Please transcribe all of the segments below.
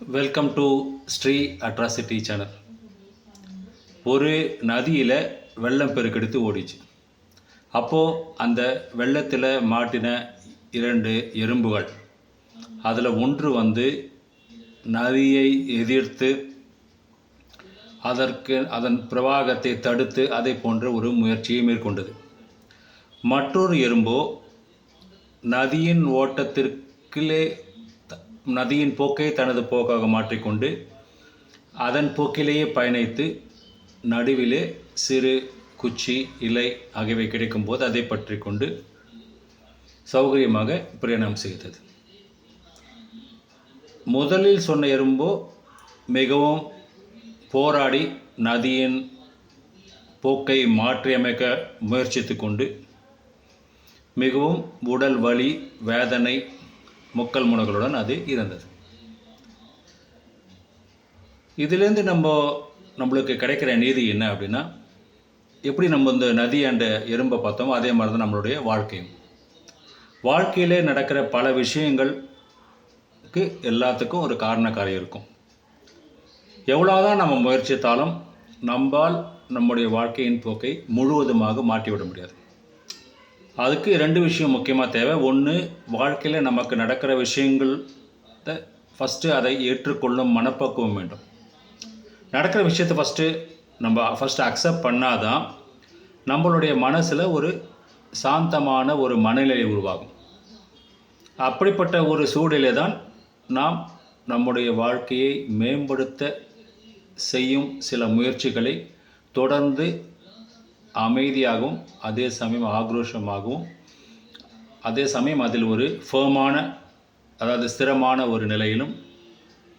Welcome to Sri atrocity channel ஒரு நதியில் வெள்ளம் பெருக்கெடுத்து ஓடிச்சு. அப்போது அந்த வெள்ளத்தில் மாட்டின இரண்டு எறும்புகள் அதில் ஒன்று வந்து நதியை எதிர்த்து அதற்கு அதன் பிரவாகத்தை தடுத்து அதை போன்ற ஒரு முயற்சியை மேற்கொண்டது. மற்றொரு எறும்போ நதியின் ஓட்டத்திற்குள்ளே நதியின் போக்கை தனது போக்காக மாற்றிக்கொண்டு அதன் போக்கிலேயே பயணித்து நடுவிலே சிறு குச்சி இலை ஆகியவை கிடைக்கும்போது அதை பற்றி கொண்டு சௌகரியமாக பிரயாணம் செய்தது. முதலில் சொன்ன எறும்போ மிகவும் போராடி நதியின் போக்கை மாற்றியமைக்க முயற்சித்து கொண்டு மிகவும் உடல் வலி வேதனை முக்கல் முனைகளுடன் அது இருந்தது. இதிலேருந்து நம்ம நம்மளுக்கு கிடைக்கிற நீதி என்ன அப்படின்னா எப்படி நம்ம இந்த நதி அண்ட எறும்பை பார்த்தோமோ அதே மாதிரி தான் நம்மளுடைய வாழ்க்கையும். வாழ்க்கையிலே நடக்கிற பல விஷயங்களுக்கு எல்லாத்துக்கும் ஒரு காரணக்காரியம் இருக்கும். எவ்வளோதான் நம்ம முயற்சித்தாலும் நம்மால் நம்முடைய வாழ்க்கையின் போக்கை முழுவதுமாக மாற்றிவிட முடியாது. அதுக்கு ரெண்டு விஷயம் முக்கியமாக தேவை. ஒன்று வாழ்க்கையில் நமக்கு நடக்கிற விஷயங்கள் ஃபஸ்ட்டு அதை ஏற்றுக்கொள்ளும் மனப்பக்குவம் வேண்டும். நடக்கிற விஷயத்தை ஃபஸ்ட்டு நம்ம ஃபஸ்ட்டு அக்செப்ட் பண்ணாதான் நம்மளுடைய மனசில் ஒரு சாந்தமான ஒரு மனநிலை உருவாகும். அப்படிப்பட்ட ஒரு சூழலை தான் நாம் நம்முடைய வாழ்க்கையை மேம்படுத்த செய்யும் சில முயற்சிகளை தொடர்ந்து அமைதியாகவும் அதே சமயம் ஆக்ரோஷமாகவும் அதே சமயம் அதில் ஒரு ஃபேமான அதாவது ஸ்திரமான ஒரு நிலையிலும்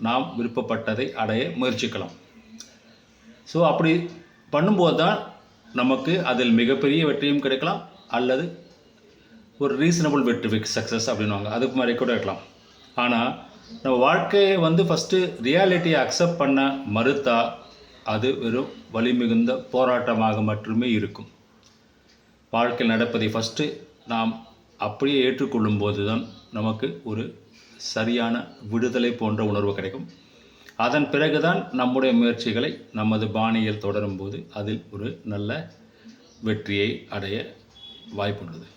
நாம் விருப்பப்பட்டதை அடைய முயற்சிக்கலாம். ஸோ அப்படி பண்ணும்போது தான் நமக்கு அதில் மிகப்பெரிய வெற்றியும் கிடைக்கலாம் அல்லது ஒரு ரீசனபிள் வெற்றி சக்ஸஸ் அப்படின்வாங்க அதுக்கு மாதிரி கூட இருக்கலாம். ஆனால் நம்ம வாழ்க்கையை வந்து ஃபஸ்ட்டு ரியாலிட்டியை அக்செப்ட் பண்ண மறுத்தா அது வெறும் வலிமிகுந்த போராட்டமாக மட்டுமே இருக்கும். வாழ்க்கையில் நடப்பதை ஃபஸ்ட்டு நாம் அப்படியே ஏற்றுக்கொள்ளும் போது தான் நமக்கு ஒரு சரியான விடுதலை போன்ற உணர்வு கிடைக்கும். அதன் பிறகுதான் நம்முடைய முயற்சிகளை நமது பாணியில் தொடரும்போது அதில் ஒரு நல்ல வெற்றியை அடைய வாய்ப்புள்ளது.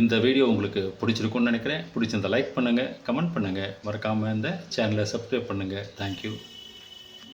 இந்த வீடியோ உங்களுக்கு பிடிச்சிருக்கும்னு நினைக்கிறேன். பிடிச்சிருந்தால் லைக் பண்ணுங்கள் கமெண்ட் பண்ணுங்கள் மறக்காமல் இந்த சேனலை சப்ஸ்கிரைப் பண்ணுங்கள் தேங்க்யூ